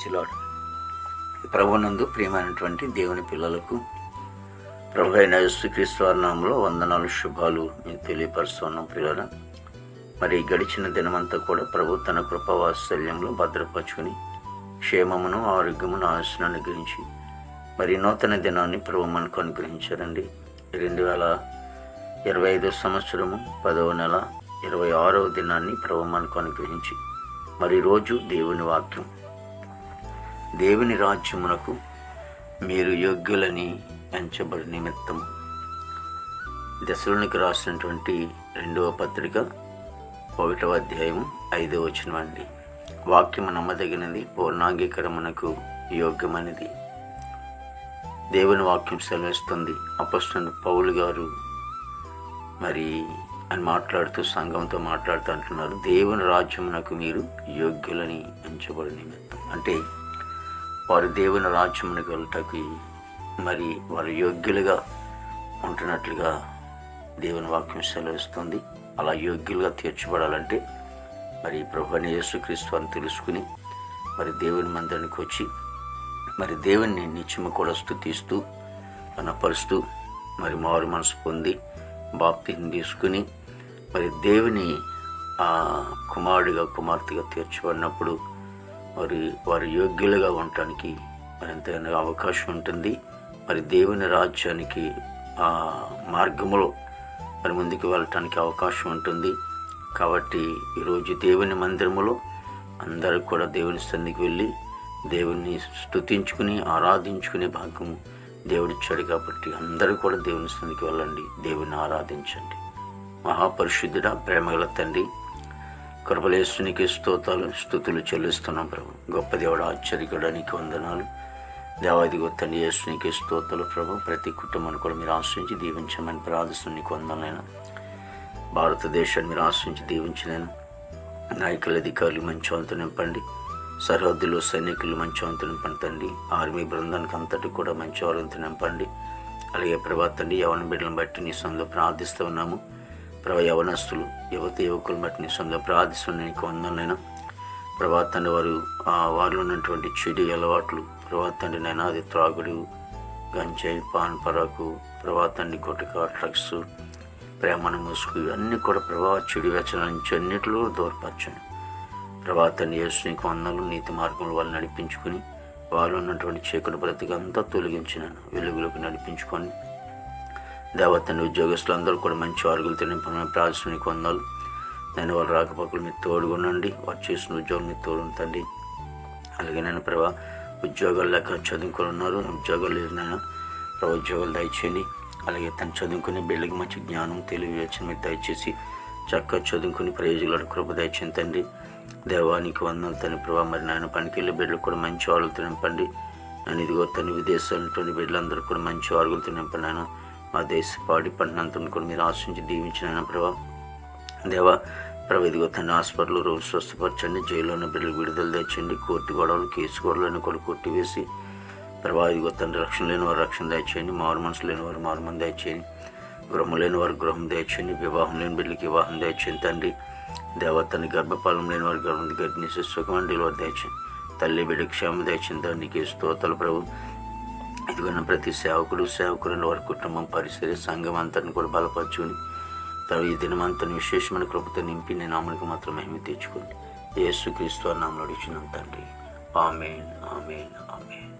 ప్రైజ్లాడ్ ప్రభునందు ప్రియమైనటువంటి దేవుని పిల్లలకు ప్రభు అయిన యేసుక్రీస్తు నామంలో వందనాలు శుభాలు మీకు తెలియపరుస్తున్నాం పిల్లల మరి గడిచిన దినమంతా కూడా ప్రభు తన కృపవాత్సల్యంలో భద్రపరుచుకుని క్షేమమును ఆరోగ్యమును ఆశను అనుగ్రహించి మరి నూతన దినాన్ని ప్రభు మనకు అనుగ్రహించారండి. రెండు వేల ఇరవై ఐదో సంవత్సరము పదవ నెల ఇరవై ఆరవ దినాన్ని ప్రభు మనకు అనుగ్రహించి మరి రోజు దేవుని వాక్యం. దేవుని రాజ్యమునకు మీరు యోగ్యులని ఎంచబడి నిమిత్తం దశలోనికి రాసినటువంటి రెండవ పత్రిక ఒకటవ అధ్యాయం ఐదవ వచనం అండి. వాక్యము నమ్మదగినది పూర్ణాంగీకరమునకు యోగ్యమైనది. దేవుని వాక్యం సెలవిస్తుంది. అపస్టన్ పౌలు గారు మరి అని మాట్లాడుతూ సంఘంతో మాట్లాడుతూ అంటున్నారు దేవుని రాజ్యమునకు మీరు యోగ్యులని ఎంచబడి నిమిత్తం అంటే వారు దేవుని రాజ్యమునికి వెళ్ళటకి మరి వారు యోగ్యులుగా ఉంటున్నట్లుగా దేవుని వాక్యం సెలవిస్తుంది. అలా యోగ్యులుగా తీర్చబడాలంటే మరి ప్రభుని యేసుక్రీస్తు అని తెలుసుకుని మరి దేవుని మందిరానికి వచ్చి మరి దేవుని నిత్యము కూడా తీస్తూ కనపరుస్తూ మరి మారు మనసు పొంది బాప్తిని తీసుకుని మరి దేవుని కుమారుడిగా కుమార్తెగా తీర్చబడినప్పుడు మరి వారు యోగ్యులుగా ఉండటానికి మరి ఎంతైనా అవకాశం ఉంటుంది. మరి దేవుని రాజ్యానికి ఆ మార్గములో మరి ముందుకు వెళ్ళటానికి అవకాశం ఉంటుంది. కాబట్టి ఈరోజు దేవుని మందిరములో అందరూ కూడా దేవుని సన్నిధికి వెళ్ళి దేవుని స్తుతించుకుని ఆరాధించుకునే భాగ్యం దేవుడిచ్చాడు కాబట్టి అందరూ కూడా దేవుని సన్నిధికి వెళ్ళండి. దేవుని ఆరాధించండి. మహాపరిశుద్ధుడ ప్రేమగల తండ్రి కృపలేసునికి స్తోతాలు స్థుతులు చెల్లిస్తున్నాం ప్రభు. గొప్ప దేవుడు ఆశ్చర్యకుడు వందనాలు. దేవాదిగో తండ్రి యేసునికి స్తోతలు ప్రభు. ప్రతి కుటుంబాన్ని కూడా మీరు ఆశ్రయించి దీవించమని ప్రార్థిస్తున్నాను నీకు వందనైనా భారతదేశాన్ని మీరు ఆశ్రయించి దీవించలేను. నాయకుల అధికారులు మంచి వంతు నింపండి. సరిహద్దులో సైనికులు మంచి వంతు నింపండి ఆర్మీ బృందానికి అంతటి కూడా మంచి వంతు నింపండి. అలాగే ప్రభా తండ్రి యవన బిడ్డలను బట్టి నీ సొంత ప్రార్థిస్తూ ఉన్నాము. ప్రభా యవనస్తులు యువత యువకులు మట్టిని నీ సొంత ప్రార్థిస్తున్న నీకు వందనైనా ప్రభా తండ్రి వారు ఆ వారిలో ఉన్నటువంటి చెడు అలవాట్లు ప్రభా తండ్రి నైనా అది త్రాగుడు గంజాయి పాన్ పరాకు ప్రభా తండ్రి గుటక డ్రగ్స్ ప్రేమను ముసుగు ఇవన్నీ కూడా ప్రభావ చెడు వ్యచన నుంచి అన్నిటిలో దూరపరచండి. ప్రభాతండ్రి యేసు నీకు వందలు నీతి మార్గంలో వాళ్ళు నడిపించుకుని వారు ఉన్నటువంటి చీకటి బ్రతికంతా తొలగించినాను. వెలుగులోకి నడిపించుకొని దేవతని ఉద్యోగస్తులందరూ కూడా మంచి ఆరుగులతో నింపమని ప్రార్థనకి వందాలు నేను వాళ్ళ రాకపోకలు మీరు తోడుగునండి వారు చేసిన ఉద్యోగం మీరు తోడుంతండి అలాగే నేను ప్రభా ఉద్యోగాలు లేక చదువుకొని ఉన్నారు. ఉద్యోగాలు లేదు నేను ప్రభా ఉద్యోగాలు దయచేయండి. అలాగే తను చదువుకునే బిడ్డకి మంచి జ్ఞానం తెలివి వచ్చిన మీరు దయచేసి చక్కగా చదువుకుని ప్రయోజకుల కృప దయచేయండి తండ్రి. దేవానికి వందలు తన ప్రభావ మరి నాయన పనికెళ్ళే బిడ్డలు కూడా మంచి వాళ్ళతో నింపండి నేను ఇదిగో తను విదేశాలు బిడ్డలందరూ కూడా మంచి ఆరుగులతో నింపండి ఆయన మా దేశ పాడి పంటనంతా కూడా మీరు ఆశించి దీవించిన ప్రభా. దేవా ప్రభు ఇదిగో తన హాస్పిటల్ రోజు స్వస్థపరచండి జైల్లో ఉన్న బిడ్డలు విడుదల తెచ్చండి కోర్టు గొడవలు కేసు గొడవలను కూడా కొట్టివేసి ప్రభా ఇదిగో తండ్రి రక్షణ లేని వారు రక్షణ దయచేయండి మారు మనసు లేని వారు మారు మంది దయచేయండి గృహం లేని వారు గృహం దయచేయండి వివాహం లేని బిడ్డలకి వివాహం దయచేయండి తండ్రి. దేవతని గర్భపాలం లేని వారి గర్భం గర్భిణి సుఖం వారు దయచేయండి. తల్లి బిడ్డ క్షేమ దయచేయండి తండ్రికి స్తోతలు ప్రభు. ఇదిగోన ప్రతి సేవకుడు సేవకులను వారి కుటుంబం పరిసర సంఘం అంతటిని కూడా బలపరచుకుని తర్వాత ఈ దినమంతని విశేషమైన కృపతో నింపి నేను అమ్మనికి మాత్రం మహిమ తెచ్చుకోండి. యేసుక్రీస్తు క్రీస్తు నామలు తండ్రి. Amen amen amen.